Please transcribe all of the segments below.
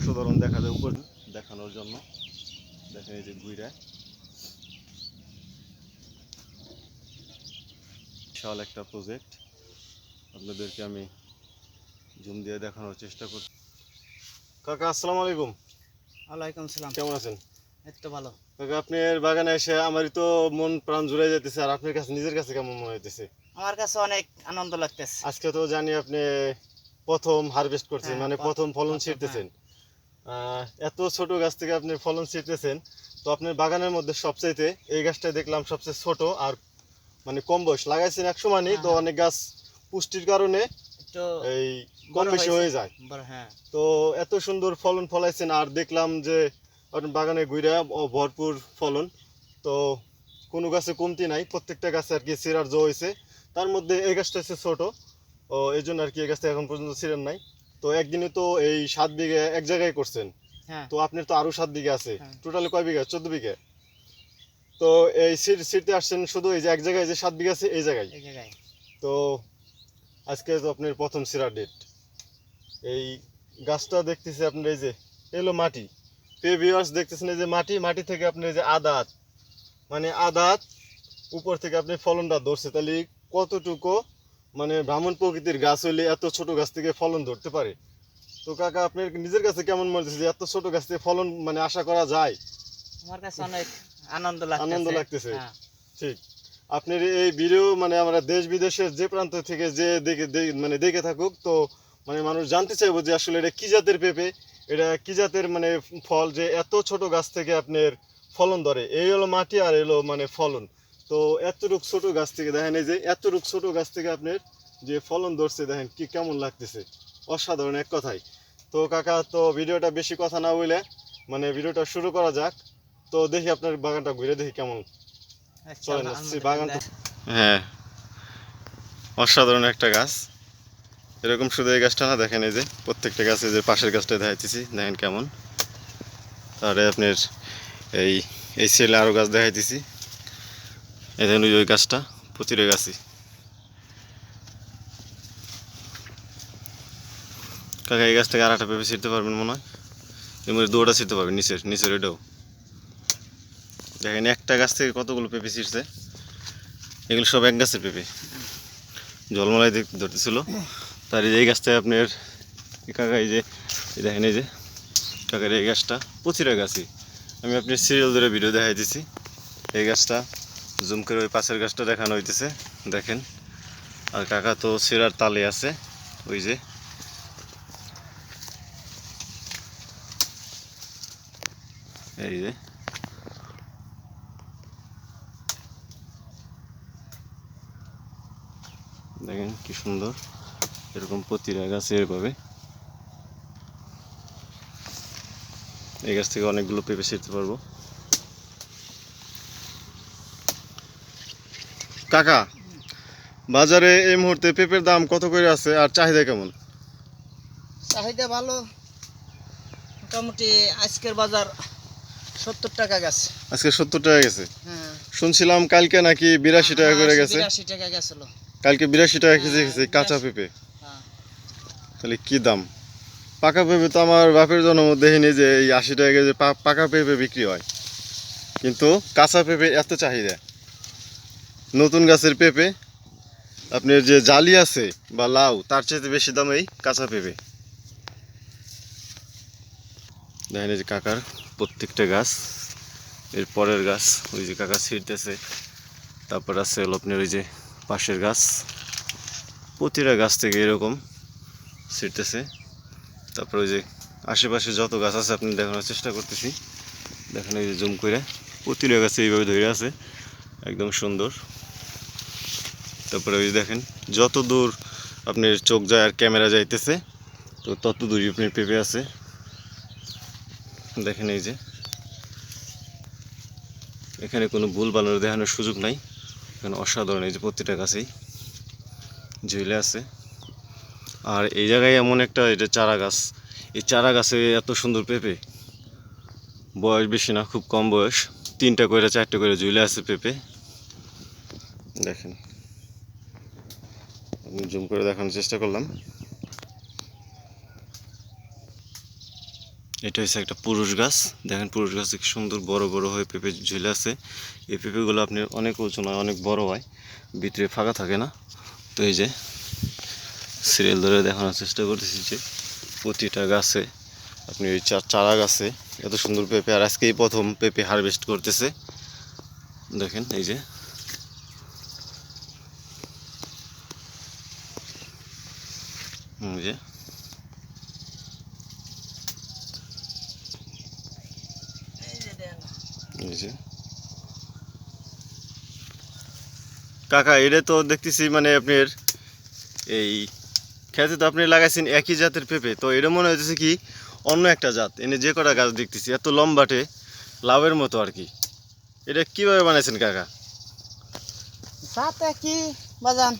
অসাধারণ দেখা যায় উপর দেখানোর জন্য। দেখেন এই যে গুইরা বিশাল একটা প্রজেক্ট আপনাদেরকে আমি জুম দিয়ে দেখানোর চেষ্টা করছি। কাকা আসসালামু আলাইকুম। ওয়ালাইকুম সালাম। কেমন আছেন? তো ভালো। কাকা আপনার বাগানে এসে আমারই তো মন প্রাণ জুড়ে যেতেছে আর আপনার কাছে নিজের কাছে কেমন মনে হইতেছে? আমার কাছে অনেক আনন্দ লাগতেছে। আজকে তো জানি আপনি প্রথম হারভেস্ট করছেন হ্যাঁ, মানে প্রথম- ফলন ছিটতেছেন আহ, এত ছোট গাছ থেকে আপনি ফলন ছিটেছেন তো আপনার বাগানের মধ্যে সবচাইতে এই গাছটা দেখলাম সবচেয়ে ছোট আর মানে কম বয়স। লাগাইছেন একশো মানে তো হ্যাঁ। অনেক গাছ পুষ্টির কারণে এই কম বেশি হয়ে যায়। হ্যাঁ। তো এত সুন্দর ফলন ফলাইছেন আর দেখলাম যে আপনার বাগানে ঘুরে ভরপুর ফলন। তো কোনো গাছে কমতি নাই প্রত্যেকটা গাছে আর কি সিরার জো হয়েছে তার মধ্যে এই গাছটা হচ্ছে ছোট ও এই জন্য আর কি এই গাছটা এখন পর্যন্ত সিরার নাই। তো একদিনে তো এই সাত বিঘে এক জায়গায় করছেন। হ্যাঁ। তো আপনার তো আরও সাত বিঘে আছে। হ্যাঁ। টোটালি কয় বিঘা? চোদ্দ বিঘে। তো এই সিট সিটতে আসছেন শুধু এই যে এক জায়গায় যে সাত বিঘা আছে এই জায়গায়। এই জায়গায়। তো আজকে তো আপনার প্রথম সিরা ডেট এই গাছটা দেখতেছি আপনার এই যে এলো মাটি। পেভিয়ার্স দেখতেছেন এই যে মাটি মাটি থেকে আপনার এই যে আদাত। মানে আদাত উপর থেকে আপনি ফলনটা ধরছে। তাহলে কতটুকু মানে ব্রাহ্মণ প্রকৃতির গাছ হইলে এত ছোট গাছ থেকে ফলন ধরতে পারে। তো কাকা আপনার নিজের কাছে কেমন মনে হচ্ছে এত ছোট গাছ থেকে ফলন মানে আশা করা যায়? আমার কাছে অনেক আনন্দ লাগতেছে। আনন্দ লাগতেছে। হ্যাঁ, ঠিক। আপনার এই ভিডিও মানে আমরা দেশ বিদেশের যে প্রান্ত থেকে যে দেখে মানে দেখে থাকুক তো মানে মানুষ জানতে চাইব যে আসলে এটা কি জাতের পেঁপে? এটা কি জাতের মানে ফল যে এত ছোট গাছ থেকে আপনার ফলন ধরে? এই হলো মাটি আর এলো মানে ফলন। তো এত এতটুক ছোট গাছ থেকে দেখেন এই যে এত এতটুক ছোট গাছ থেকে আপনার যে ফলন ধরছে দেখেন কি কেমন লাগতেছে। অসাধারণ এক কথাই। তো কাকা তো ভিডিওটা বেশি কথা না বলে মানে ভিডিওটা শুরু করা যাক। তো দেখি আপনার বাগানটা ঘুরে দেখি কেমন। আচ্ছা, চলেন। হ্যাঁ অসাধারণ একটা গাছ। এরকম শুধু এই গাছটা না দেখেন এই যে প্রত্যেকটা গাছে যে পাশের গাছটা দেখাইতেছি দেখেন কেমন। তারপরে আপনার এই এই সেলে আরও গাছ দেখাইতেছি। এই দেখেন ওই গাছটা প্রতিটা গাছই। কাকা, এই গাছ থেকে আর একটা পেঁপে ছিঁড়তে পারবেন মনে হয়? এমনি দৌড়া ছিঁড়তে পারবেন, নিচের নিচের এটাও দেখেন, একটা গাছ থেকে কতগুলো পেঁপে ছিঁড়ছে? এগুলো সব এক গাছের পেঁপে। জলমলাই ধরতেছিল। তার এই গাছটা আপনার কাকা, এই যে দেখেন, এই যে কাকার এই গাছটা প্রতিটা গাছই। আমি আপনার সিরিয়াল ধরে ভিডিও দেখাই দিছি এই গাছটা জুম করে ওই পাশের গাছটা দেখানো হইতেছে। দেখেন, আর কাকা তো সিরার তালে আছে, ওই যে। এই যে। দেখেন কি সুন্দর, এরকম প্রতিটা গাছে এভাবে। এই গাছ থেকে অনেকগুলো পেঁপে ছিঁড়তে পারব। কাকা বাজারে এই মুহূর্তে পেঁপের দাম কত করে আছে আর চাহিদা কেমন? চাহিদা ভালো। মোটামুটি আজকের বাজার সত্তর টাকা গেছে। আজকে সত্তর টাকা গেছে? হ্যাঁ। শুনছিলাম কালকে নাকি বিরাশি টাকা করে গেছে। বিরাশি টাকা গেছিল। কালকে বিরাশি টাকা কেজি হ্যাঁ, গেছে কাঁচা পেঁপে। হ্যাঁ। তাহলে কি দাম? পাকা পেঁপে তো আমার বাপের জন্ম দেখিনি যে এই আশি টাকা কেজি পাকা পেঁপে বিক্রি হয়। কিন্তু কাঁচা পেঁপে এত চাহিদা। নতুন গাছের পেঁপে। আপনার যে জালি আছে বা লাউ, তার চাইতে বেশি দাম এই কাঁচা পেঁপে। দেখেন যে কাকার প্রত্যেকটা গাছ, এর পরের গাছ, ওই যে কাকা ছিঁড়তেছে। তারপর আছে হলো আপনার ওই যে পাশের গাছ, প্রতিটা গাছ থেকে এরকম ছিটতেছে তারপর ওই যে আশেপাশে যত গাছ আছে, আপনি দেখানোর চেষ্টা করতেছি। দেখেন এই যে জুম করে প্রতিটা গাছে এইভাবে ধরে আছে, একদম সুন্দর। তারপরে ওই দেখেন যত দূর আপনার চোখ যায় আর ক্যামেরা যাইতেছে, তো তত দূরই আপনার পেঁপে আছে। দেখেন এই যে, এখানে কোনো ভুল বানানো দেখানোর সুযোগ নাই। এখানে অসাধারণ এই যে প্রতিটা গাছেই ঝুলে আছে। আর এই জায়গায় এমন একটা এটা চারা গাছ, এই চারা গাছে এত সুন্দর পেঁপে, বয়স বেশি না, খুব কম বয়স। তিনটা করে চারটে করে ঝুলে আছে পেঁপে। দেখেন। জুম করে দেখানোর চেষ্টা করলাম। এটা হচ্ছে একটা পুরুষ গাছ। দেখেন পুরুষ গাছে কি সুন্দর বড় বড় হয়ে, পেঁপে ঝুলে আছে। এই পেঁপেগুলো আপনি অনেক ওজন হয় অনেক বড় হয়, ভিতরে ফাঁকা থাকে না। তো এই যে সিরিয়াল ধরে দেখানোর চেষ্টা করতেছি যে প্রতিটা গাছে আপনি ওই চারা গাছে এত সুন্দর পেঁপে, আর আজকেই প্রথম পেঁপে হারভেস্ট করতেছে। দেখেন এই যে হুম, এই যে কাকা, এটা তো দেখতেছি মানে আপনার এই খেতে তো আপনি লাগাইছেন একই জাতের পেঁপে। তো এটা মনে হইতেছে কি, অন্য একটা জাত। এনে যে কটা গাছ দেখতেছি, এত লম্বাটে লাভের মতো আর কি। এটা কীভাবে বানাইছেন কাকা? কি বাজান।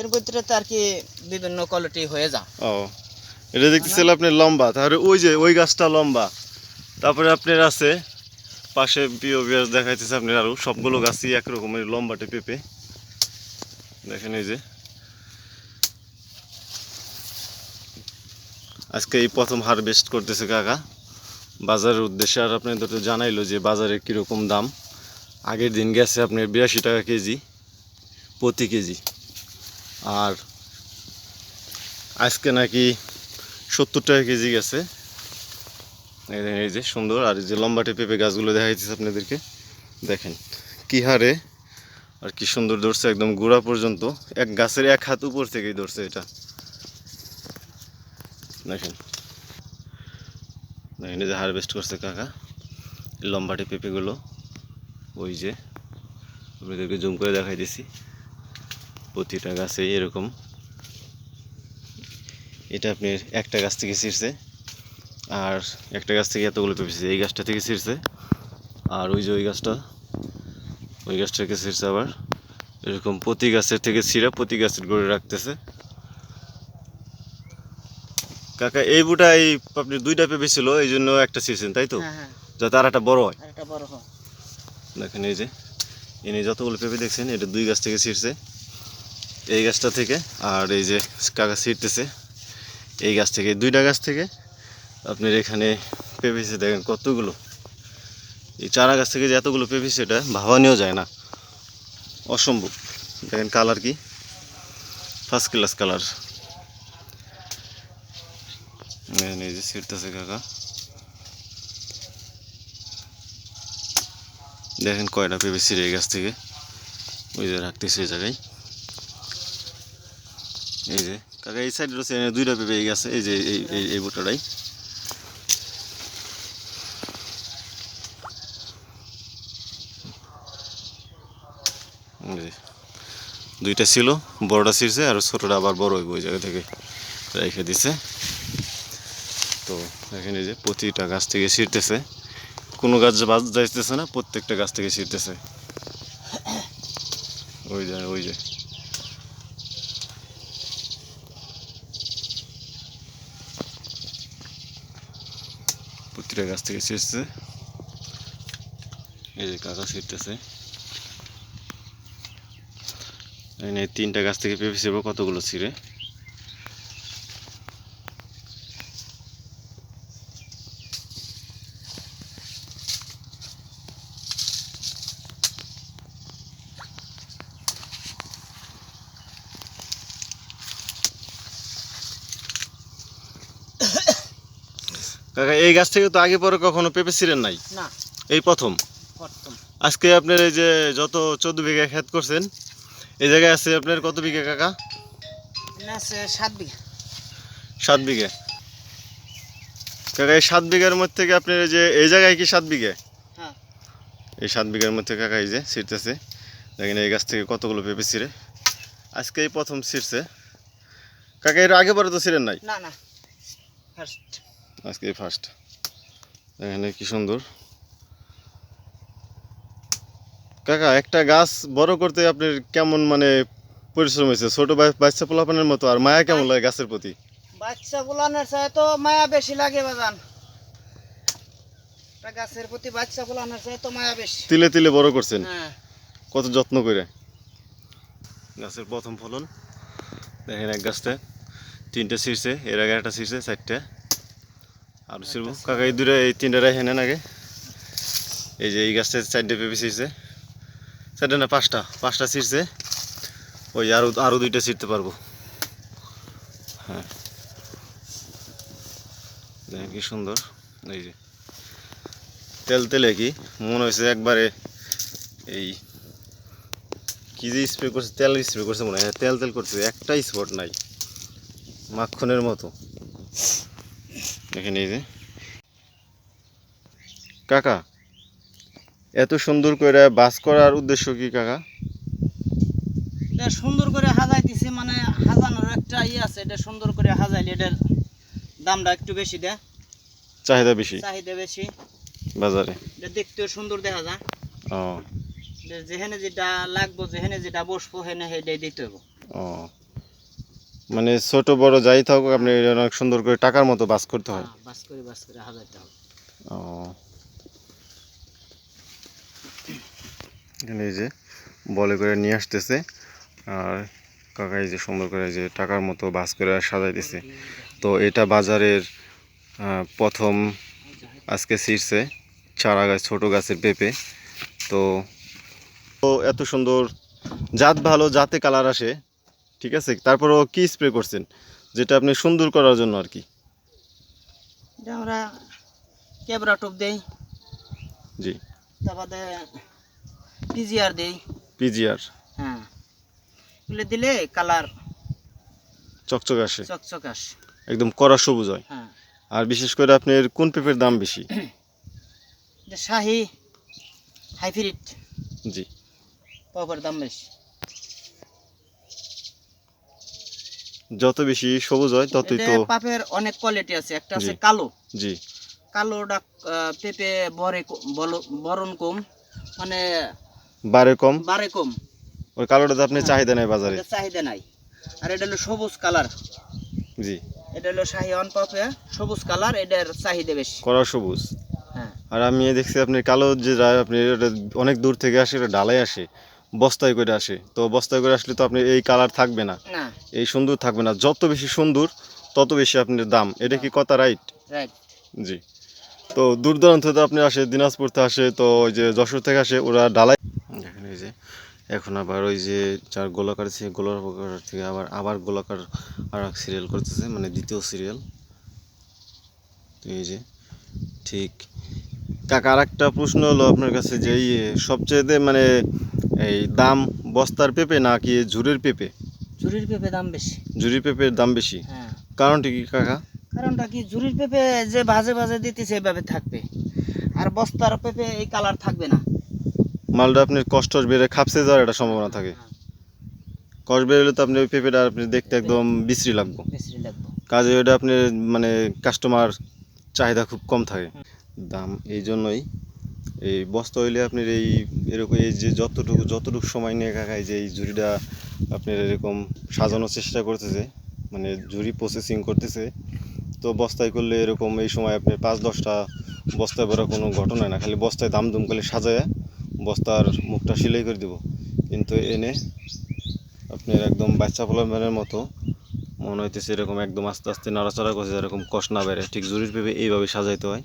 এর ভিতরে তো আর কি বিভিন্ন কোয়ালিটি হয়ে যা ও, এটা দেখতেছিল আপনি লম্বা, তাহলে ওই যে ওই গাছটা লম্বা। তারপরে আপনার আছে, পাশে বিও গাছ দেখাইতেছে আপনার আরও সবগুলো গাছই একরকমের লম্বাটে পেঁপে। দেখেন এই যে। আজকে এই প্রথম হারভেস্ট করতেছে কাকা। বাজারের উদ্দেশ্যে আর আপনাদের তো জানাইলো যে বাজারে কীরকম দাম। আগের দিন গেছে আপনার বিরাশি টাকা কেজি, প্রতি কেজি। আর আজকে নাকি সত্তর টাকা কেজি গেছে। এই যে সুন্দর, আর এই যে লম্বাটে পেঁপে গাছগুলো দেখা যাচ্ছে আপনাদেরকে। দেখেন কি হারে আর কি সুন্দর ধরছে, একদম গোড়া পর্যন্ত। এক গাছের এক হাত উপর থেকেই ধরছে এটা। দেখেন। দেখেন, এই যে হারভেস্ট করছে কাকা। লম্বাটে পেঁপেগুলো ওই যে, আপনাদেরকে জুম করে দেখাই দিছি প্রতিটা গাছে এরকম। এটা আপনি একটা গাছ থেকে ছিঁড়ছে। আর একটা গাছ থেকে এতগুলো পেঁপে ছিঁড়ছে এই গাছটা থেকে ছিঁড়ছে। আর ওই যে ওই গাছটা ওই গাছটা থেকে ছিঁড়ছে আবার। এরকম প্রতি গাছের থেকে ছিঁড়া প্রতি গাছের গড়ে রাখতেছে। কাকা এই বুটা এই আপনি দুইটা পেঁপে ছিল এই জন্য একটা ছিঁড়ছেন তাই তো? হ্যাঁ হ্যাঁ। যাতে আর একটা বড় হয়। আর একটা বড় হয়। দেখেন এই যে এনে যতগুলো পেঁপে দেখছেন এটা দুই গাছ থেকে ছিঁড়ছে। এই গাছটা থেকে আর এই যে কাকা ছিটতেছে এই গাছ থেকে, দুইটা গাছ থেকে। আপনার এখানে পেঁপেছে দেখেন কতগুলো। এই চারা গাছ থেকে যে এতগুলো পেঁপেছে, এটা ভাবানিও যায় না। অসম্ভব। দেখেন কালার কি? First class colour. এই যে ছিটতেছে কাকা। দেখেন কয়টা পেঁপে এই গাছ থেকে। ওই যে রাখতেছে এই জায়গায় এই যে এই সাইডে দুইটা পেঁপে গাছে এই যে এই এই বুটাটাই। দুইটা ছিল, বড়টা ছিঁড়ছে আর ছোটটা আবার বড় হইব ওই জায়গা থেকে। রেখে দিছে। তো এখানে যে প্রতিটা গাছ থেকে ছিঁড়তেছে। কোনো গাছ বাজ যাইতেছে না, প্রত্যেকটা গাছ থেকে ছিঁড়তেছে। ওই যে ওই যে। প্রতিটা গাছ থেকে ছিঁড়ছে এই যে কাকা ছিঁড়তেছে তিনটা গাছ থেকে পেঁপে কতগুলো ছিঁড়ে কাকা এই গাছ থেকে তো আগে পরে কখনো পেঁপে ছিঁড়েন নাই? না। এই প্রথম? আজকে আপনার এই যে যত চোদ্দ বিঘা ক্ষেত করছেন এই জায়গায় আছে আপনার কত বিঘা কাকা? আছে সাত বিঘা। সাত বিঘা। কাকা এই সাত বিঘার মধ্যে থেকে আপনার এই যে এই জায়গায় কি সাত বিঘা? হ্যাঁ। এই সাত বিঘার মধ্যে কাকা এই যে ছিঁড়তেছে। দেখেন এই গাছ থেকে কতগুলো পেঁপে ছিঁড়ে। আজকে এই প্রথম ছিঁড়ছে। কাকা এর আগে পরে তো ছিঁড়েন নাই? না না। ফার্স্ট আজকে ফার্স্ট এখানে কি সুন্দর। কাকা একটা গাছ বড় করতে আপনার কেমন মানে পরিশ্রম হয়েছে? ছোট বাচ্চা পোলাপানের মতো আর মায়া কেমন লাগে গাছের প্রতি? বাচ্চা গুলানের চাই তো মায়া বেশি লাগে বাজান। গাছের প্রতি বাচ্চা গুলানের চাই তো মায়া বেশি। তিলে তিলে বড় করছেন? হ্যাঁ। কত যত্ন করে? গাছের প্রথম ফলন। দেখেন এক গাছটা তিনটে ছিঁড়ছে এর আগে একটা ছিঁড়ছে চারটে। আর ছিড়বো কাকা এই দূরে এই তিনটা রাই হেনেন আগে। এই যে এই গাছটা চারটে পেঁপে ছিঁড়ছে। চারটে না পাঁচটা। পাঁচটা ছিঁড়ছে। ওই আরও আরও দুইটা ছিঁড়তে পারব। হ্যাঁ। দেখেন কি সুন্দর। এই যে। তেল তেলে কি? মনে হয়েছে একবারে এই কি যে স্প্রে করছে তেল স্প্রে করছে মনে হয়। হ্যাঁ, তেল তেল করছে একটা স্পট নাই। মাখনের মতো। দেখেন এই যে। কাকা এত সুন্দর করে বাস করার উদ্দেশ্য কি কাকা? এটা সুন্দর করে হাজাইতেছি মানে হাজানোর একটা ইয়ে আছে এটা সুন্দর করে হাজাইলে এটার দামটা একটু বেশি দেয়। চাহিদা বেশি? চাহিদা বেশি। বাজারে? এটা দেখতেও সুন্দর দেখা যায়। ও। যেখানে যেটা লাগবো যেখানে যেটা বসবো হেনে সেটাই দিতে হবে ও। মানে ছোট বড় যাই থাকুক আপনি অনেক সুন্দর করে টাকার মতো বাস করতে হয়। হ্যাঁ, বাস করে বাস করে হাজাইতে হবে ও। এই যে বলে করে নিয়ে আসতেছে আর কাকা এই যে সুন্দর করে যে টাকার মতো বাস করে সাজাইতেছে তো এটা বাজারের প্রথম আজকে ছিঁড়ছে চারা গাছ ছোটো গাছের পেঁপে। তো তো এত সুন্দর জাত ভালো জাতে কালার আসে। ঠিক আছে? তারপরেও কি স্প্রে করছেন? যেটা আপনি সুন্দর করার জন্য আর কি। আমরা ক্যাবরা টপ দেই। জি। তারপরে পিজিআর দেই। পিজিআর হ্যাঁ। এগুলো দিলে কালার চকচক আসে। চকচক আসে। একদম কড়া সবুজ হয়। হ্যাঁ। আর বিশেষ করে আপনার কোন পেঁপের দাম বেশি? শাহি হাইব্রিড জি। পাওয়ার দাম বেশি। যত বেশি সবুজ হয় ততই তো পাপের অনেক কোয়ালিটি আছে। একটা আছে কালো। জি। কালোটা পেঁপে বরে বরণ কম মানে বারে কম? বারে কম। ওই কালোটাতে আপনি হ্যাঁ। চাহিদা নেই বাজারে। চাহিদা নাই। আর এটা হলো সবুজ কালার। জি। এটা হলো শাহি অন পাপে সবুজ কালার এটার চাহিদা বেশি। কড়া সবুজ। হ্যাঁ। আর আমি দেখছি আপনি কালো যে আপনি অনেক দূর থেকে আসে এটা ডালাই আসে। বস্তায় করে আসে। তো বস্তায় করে আসলে তো আপনি এই কালার থাকবে না। এই সুন্দর থাকবে না। যত বেশি সুন্দর তত বেশি আপনার দাম। এটা কি কথা রাইট রাইট জি। তো দূর দূরান্ত থেকে আপনি আসে দিনাজপুর থেকে আসে তো ওই যে যশোর থেকে আসে ওরা ডালাই দেখেন এই যে এখন আবার ওই যে যার গোলাকার থেকে গোলাকার থেকে আবার আবার গোলাকার আর এক সিরিয়াল করতেছে মানে দ্বিতীয় সিরিয়াল তো এই যে ঠিক কাকা আর একটা প্রশ্ন হলো আপনার কাছে যে এই সবচেয়ে মানে এই দাম বস্তার পেঁপে নাকি ঝুড়ির পেঁপে? ঝুরির পেঁপে দাম বেশি। ঝুড়ির পেঁপের দাম বেশি। হ্যাঁ। কারণটি কি কাকা? কারণটা কি ঝুরির পেঁপে যে ভাজে ভাজে দিতেছে এভাবে থাকবে। আর বস্তার পেঁপে এই কালার থাকবে না। মালটা আপনি কষ্ট বেড়ে খাপসে যাওয়ার একটা সম্ভাবনা থাকে। কষ্ট বেরোলে তো আপনি ওই পেঁপেটা আপনি দেখতে একদম বিশ্রী লাগবে। কাজে ওটা আপনি মানে কাস্টমার চাহিদা খুব কম থাকে। দাম, এই জন্যই এই বস্তা হইলে আপনার এই এরকম এই যে যতটুকু যতটুকু সময় নিয়ে কাকা এই যে এই ঝুড়িটা আপনার এরকম সাজানোর চেষ্টা করতেছে মানে ঝুড়ি প্রসেসিং করতেছে, তো বস্তায় করলে এরকম এই সময় আপনি পাঁচ, দশটা বস্তায় ভরা কোনো ঘটনা না, খালি বস্তায় দাম দুম করে সাজায় বস্তার মুখটা সেলাই করে দেবো। কিন্তু এনে আপনার একদম বাচ্চা ফলামের মতো মনে হইতেছে এরকম একদম আস্তে আস্তে নাড়াচাড়া করছে, এরকম কষ না বেড়ে, ঠিক জুরির পেঁপে এইভাবে সাজাইতে হয়।